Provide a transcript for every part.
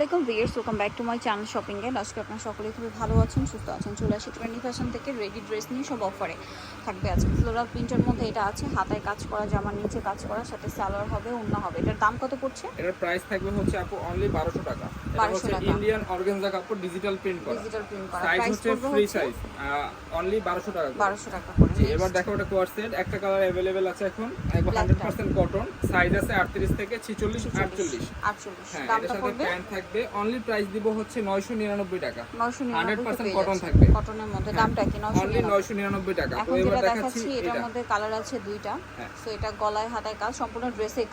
আসসালামাইকুম viewers welcome back to my channel shopping and আজকে আপনারা সকলেই খুবই ভালো আছেন, সুস্থ আছেন, চলে আসি ট্রেন্ডি ফ্যাশন থেকে রেডি ড্রেস নিয়ে সব অফারে থাকবে আজকে ফ্লোরাল প্রিন্টের মধ্যে এটা আছে, হাতায় কাজ করা, জামার নিচে কাজ করা, সাথে সালোয়ার হবে অন্য হবে। এটার দাম কত পড়ছে? এটার প্রাইস থাকবে হচ্ছে আপু অনলি বারোশো টাকা। 1200 হচ্ছে টাকা। ইন্ডিয়ান অর্গানজা কাপড় ডিজিটাল প্রিন্ট করা। ডিজিটাল প্রিন্ট করা। সাইজ হচ্ছে ফ্রি সাইজ অনলি বারোশো টাকা জি এবার দেখো ওটা কোয়ার সেট একটা কালার আছে এখন কটন সাইজ থেকে আটচল্লিশ। হ্যাঁ দামটা সাথে প্যান্ট থাকবে অনলি প্রাইস দিব হচ্ছে নয়শো নিরানব্বই টাকা। নয়শো 100% নিরানব্বই cotton থাকবে। কটনের মধ্যে দামটা কি? অনলি নয়শো নিরানব্বই টাকা। এখন যেটা দেখাচ্ছি এটার মধ্যে কালার আছে দুইটা। হ্যাঁ। সো এটা গলায় হাতায় কাজ সম্পূর্ণ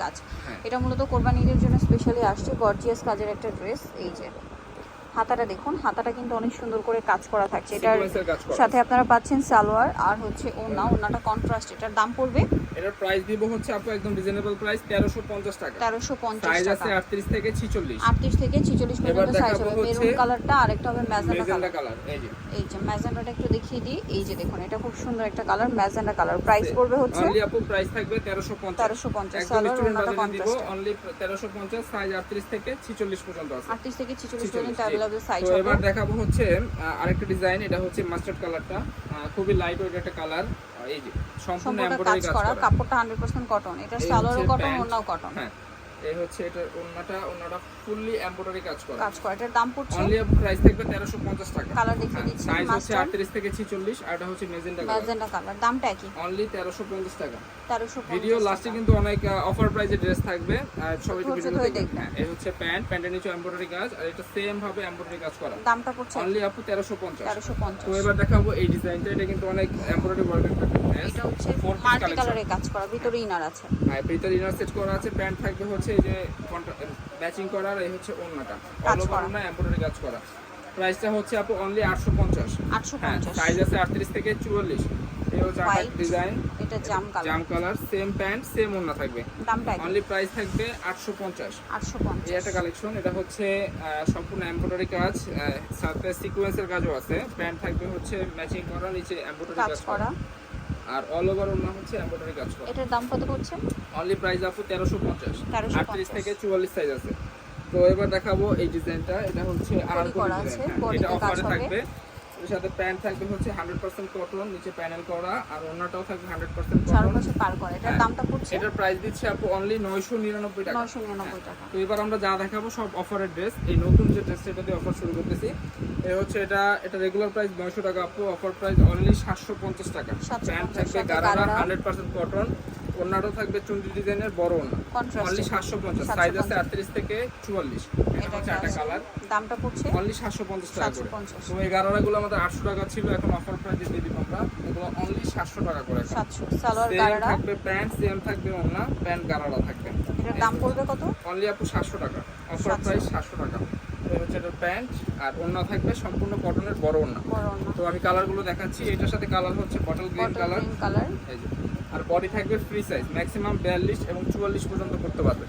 কাজ। হ্যাঁ। এটা মূলত কোরবানিদের জন্য স্পেশালি আসছে গর্জিয়াস কাজের একটা ড্রেস এই যে। হাতাটা দেখুন হাতাটা কিন্তু অনেক সুন্দর করে কাজ করা থাকছে। এটার সাথে আপনারা পাচ্ছেন সালোয়ার আর হচ্ছে ওনা ওনাটা কন্ট্রাস্ট এটার দাম পড়বে এটার প্রাইস দিব হচ্ছে আপু একদম রিজনেবল প্রাইস তেরোশো পঞ্চাশ টাকা। তেরোশো পঞ্চাশ সাইজ আছে টাকা আটত্রিশ থেকে ছিচল্লিশ। আটত্রিশ থেকে ছিচল্লিশ এবার পর্যন্ত সাইজ হবে। মেরুন কালারটা আরেকটা হবে ম্যাজেন্ডা কালার এই যে। এই যে ম্যাজেন্ডাটা একটু দেখিয়ে দিই। এই যে দেখুন এটা খুব সুন্দর একটা কালার ম্যাজেন্ডা কালার প্রাইস পড়বে হচ্ছে অনলি আপু প্রাইস থাকবে 1350 1350 একদম সালোয়ার স্টুডেন্ট ওনাটা কন্ট্রাস্ট অনলি 1350 সাইজ 38 থেকে 46 পর্যন্ত আছে। আটত্রিশ থেকে 46 পর্যন্ত। অ্যাভেলেবল সাইজ হবে। এবার দেখাবো হচ্ছে আরেকটা ডিজাইন এটা হচ্ছে মাস্টার্ড কালারটা খুবই লাইট ওয়েট একটা কালার এই যে সম্পূর্ণ এমব্রয়ডারি কাজ করা কাপড়টা হান্ড্রেড পার্সেন্ট কটন এটা সালোয়ারও কটন ওড়নাও কটন হ্যাঁ। এই হচ্ছে এটা ওন্নাটা ওন্নাটা ফুললি এমব্রয়ডারি কাজ করা। কাজ করা এটার দাম পড়ছে? অনলি প্রাইস থাকবে 1350 টাকা। কালার দেখিয়ে দিচ্ছি সাইজ হচ্ছে 38 থেকে 46 আর এটা হচ্ছে মেজেন্টা কালার ম্যাজেন্ডা কালার দামটা কি অনলি 1350 টাকা। তেরোশো ভিডিও লাস্টে কিন্তু অনেক অফার প্রাইজে ড্রেস থাকবে আর সবাই একটু ভিডিও দেখবেন এই হচ্ছে প্যান্ট প্যান্টের নিচে এমব্রয়ডারি কাজ আর এটা সেম ভাবে এমব্রয়ডারি কাজ করা। দামটা পড়ছে অনলি আপু 1350 তেরোশো পঞ্চাশ। তো এবার দেখাবো এই ডিজাইনটা এটা কিন্তু অনেক এমব্রয়ডারি ওয়ার্কের এটা হচ্ছে মাল্টি কালারে কাজ করা ভিতরে ইনার আছে। হ্যাঁ ভিতরে ইনার সেট করা আছে প্যান্ট থাকবে হচ্ছে এই যে ম্যাচিং করা আর এই হচ্ছে ওড়নাটা। কাজ অল ওভার। ওড়না এমব্রয়ডারি কাজ করা। প্রাইসটা হচ্ছে আপু অনলি 850 আটশো হ্যাঁ পঞ্চাশ। সাইজ আছে 38 থেকে 44 এই হচ্ছে White। ডিজাইন এটা জাম কালার জাম কালার সেম প্যান্ট সেম ওড়না থাকবে। দামটা অনলি প্রাইস থাকবে 850 আটশো এই পঞ্চাশ একটা কালেকশন এটা হচ্ছে সম্পূর্ণ এমব্রয়ডারি কাজ সাথে সিকোয়েন্সের কাজও আছে। প্যান্ট থাকবে হচ্ছে ম্যাচিং করা নিচে এমব্রয়ডারি কাজ করা। আর অল ওভার ওনা হচ্ছে এমব্রয়ডারি কাজ করা। এটার দাম কত পড়ছে? অনলি প্রাইস আপু তেরোশো পঞ্চাশ। 1350 আটত্রিশ থেকে চুয়াল্লিশ সাইজ আছে। তো এবার দেখাবো এই ডিজাইনটা এটা হচ্ছে করা ডিজাইন আছে, হ্যাঁ, এটা অফারে থাকবে। এর সাথে প্যান্ট থাকবে হচ্ছে হান্ড্রেড পার্সেন্ট কটন নিচে প্যানেল করা আর ওনাটাও থাকবে হান্ড্রেড পার্সেন্ট কটন চারপাশে পার করে এটার হ্যাঁ। দামটা পড়ছে? এটার প্রাইস দিচ্ছে আপু অনলি নয়শো নিরানব্বই টাকা। নয়শো নিরানব্বই টাকা। তো এবার আমরা যা দেখাবো সব অফারের ড্রেস এই নতুন যে ড্রেস সেটা দিয়ে অফার শুরু করতেছি এ হচ্ছে এটা এটা রেগুলার প্রাইস নয়শো টাকা আপু। অফার প্রাইস অনলি সাতশো পঞ্চাশ টাকা। প্যান্ট থাকবে gharara gharara. Hundred percent cotton ওনাটাও থাকবে চুন্ডি ডিজাইনের বড় Contrast অনলি সাতশো পঞ্চাশ 750 সাইজ আছে আটত্রিশ থেকে চুয়াল্লিশ। এটা এটা হচ্ছে একটা কালার দামটা পড়ছে অনলি সাতশো পঞ্চাশ টাকা করে। 750 তো এই গারারাগুলো আমাদের আটশো টাকা ছিল এখন অফার প্রাইস দিয়ে দিব আমরা। এগুলো অনলি সাতশো টাকা করে এখন। সাতশো। সালোয়ার সেম গারারা। থাকবে প্যান্ট সেম থাকবে ওনা প্যান্ট গারারা থাকবে। এটার দাম পড়বে কত? অনলি আপু সাতশো টাকা। অফার প্রাইস সাতশো টাকা। এই হচ্ছে এটা প্যান্ট আর ওড়না থাকবে সম্পূর্ণ কটনের বড় ওড়না। তো আমি কালারগুলো দেখাচ্ছি। এটার সাথে কালার হচ্ছে bottle green colour green colour এই যে। আর বডি থাকবে ফ্রি সাইজ ম্যাক্সিমাম বিয়াল্লিশ এবং চুয়াল্লিশ পর্যন্ত করতে পারবে।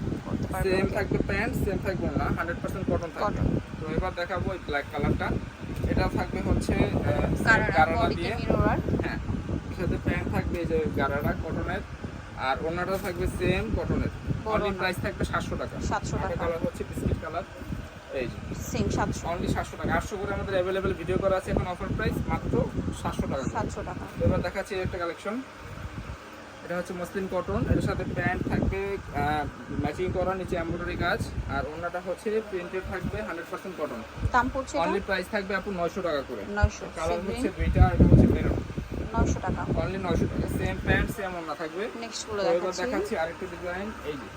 সেম থাকবে প্যান্ট সেম থাকবে না হান্ড্রেড পার্সেন্ট কটন থাকবে। তো এবার দেখাবো এই ব্ল্যাক কালারটা এটা থাকবে হচ্ছে গারারা দিয়ে। হ্যাঁ সাথে প্যান্ট থাকবে যে গারারা কটনের আর ওড়নাটা থাকবে সেম কটনের অনলি প্রাইস থাকবে সাতশো টাকা। 700 টাকা। কালার হচ্ছে বিস্কিট কালার এই সেম সাতশো। অনলি সাতশো টাকা। আটশো করে আমাদের অ্যাভেলেবেল ভিডিও করা আছে এখন অফার প্রাইস মাত্র সাতশো টাকা। সাতশো টাকা। এবার দেখাচ্ছি একটা কালেকশন এটা হচ্ছে মসলিন কটন এর সাথে প্যান্ট থাকবে ম্যাচিং করা নিচে এমব্রয়ডারি কাজ আর অন্যটা হচ্ছে প্রিন্টেড থাকবে হান্ড্রেড পার্সেন্ট কটন। দাম পড়ছে অনলি প্রাইস থাকবে আপু নয়শো টাকা করে। নয়শো কালার সিগ্রিন হচ্ছে দুইটা আর এটা হচ্ছে মেরুন নয়শো টাকা। অনলি নয়শো টাকা। সেম প্যান্ট সেম অন্য থাকবে। নেক্সটগুলো দেখাচ্ছি। দেখাচ্ছি আরেকটা ডিজাইন এই যে।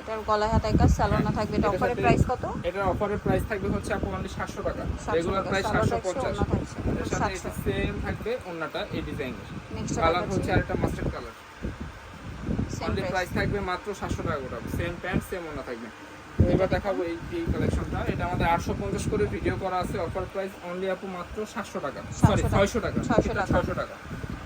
এটার গলায় হাতায় কাজ সালোয়ার না থাকবে। এটা অফারের প্রাইস কত? এটার অফারের প্রাইস থাকবে হচ্ছে আপু অনলি সাতশো টাকা। 700 রেগুলার প্রাইস সালোয়ার সাতশো থাকছে পঞ্চাশ। ওড়না থাকছে। এর সাথে সেম থাকবে অন্যটা এই ডিজাইনের নেক্সট কালার হচ্ছে আরেকটা মাস্টার্ড কালার অনলি প্রাইস থাকবে মাত্র সাতশো টাকা করে। সেম প্যান্ট সেম ওনা থাকবে। এবার দেখাবো এই এই কালেকশনটা এটা আমাদের আটশো পঞ্চাশ করে ভিডিও করা আছে। অফার প্রাইস অনলি আপু মাত্র সাতশো টাকা। 700 সরি টাকা। ছয়শো টাকা। 600 টাকা। ছয়শো টাকা।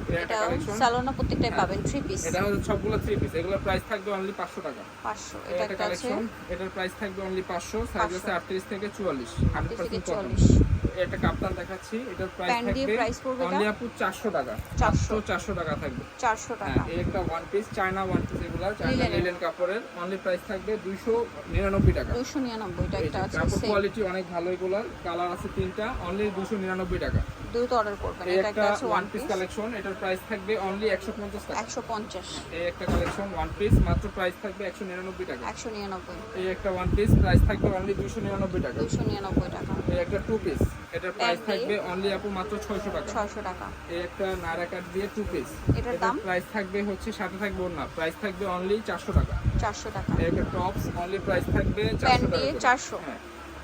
এটা একটা এটা কালেকশন সালোয়ার না প্রত্যেকটাই হ্যাঁ। পাবেন থ্রি পিস এটা হচ্ছে সবগুলো থ্রি পিস এগুলোর প্রাইস থাকবে অনলি পাঁচশো টাকা। পাঁচশো। এটা এটা একটা কালেকশন এটার প্রাইস থাকবে অনলি পাঁচশো। সাইজ আছে 500 আটত্রিশ থেকে চুয়াল্লিশ। হান্ড্রেড আটত্রিশ থেকে পার্সেন্ট কটন চল্লিশ একটা কাপ্তান দেখাচ্ছি এটার প্রাইস থাকবে প্রাইস পড়বে অনলি এটা আপু চারশো টাকা। 400 চারশো চারশো টাকা থাকবে। চারশো হ্যাঁ টাকা এই একটা one piece China one piece এগুলা চায়না লিলেন কাপড়ের অনলি প্রাইস থাকবে দুইশো নিরানব্বই টাকা। দুশো নিরানব্বইটা এই একটা আছে কাপড় কোয়ালিটি অনেক ভালো এগুলার কালার আছে তিনটা অনলি দুশো নিরানব্বই টাকা। দুই তো অর্ডার করবেন এটা একটা আছে ওয়ান পিস কালেকশন এটার প্রাইস থাকবে অনলি একশো পঞ্চাশ টাকা। একশো পঞ্চাশ। এই একটা কালেকশন ওয়ান পিস মাত্র প্রাইস থাকবে একশো নিরানব্বই টাকা। একশো নিরানব্বই। এই একটা ওয়ান পিস প্রাইস থাকবে অনলি দুশো নিরানব্বই টাকা। দুশো নিরানব্বই টাকা। এই একটা টু পিস এটার প্রাইস থাকবে অনলি আপু মাত্র ছয়শো টাকা। ছয়শো টাকা। এই একটা নায়রা কাট দিয়ে টু পিস এটার দাম? প্রাইস থাকবে হচ্ছে সাথে থাকবে না প্রাইস থাকবে অনলি চারশো টাকা। চারশো টাকা। এই একটা টপস অনলি প্রাইস থাকবে প্যান্ট চারশো টাকা দিয়ে করে। চারশো। হ্যাঁ।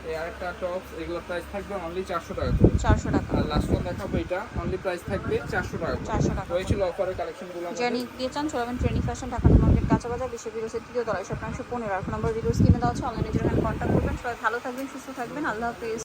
এই আরেকটা টপস এগুলোর প্রাইস থাকবে অনলি চারশো টাকা করে। চারশো টাকা। আর লাস্ট ওয়ান দেখাবো এটা অনলি প্রাইস থাকবে চারশো টাকা করে। চারশো টাকা। হয়েছিল অফারের কালেকশনগুলো জার্নি দিয়ে চান চলাবেন ট্রেনিং ফ্যাশন ঢাকা মার্কেট কাঁচা বাজার বিশ্ব বিরোধের তৃতীয় তলায় শতাংশ পনেরো। নম্বর দেওয়া অনলাইনে যেখানে কন্ট্যাক্ট করবেন। সবাই ভালো থাকবেন সুস্থ থাকবেন। আল্লাহ হাফিজ।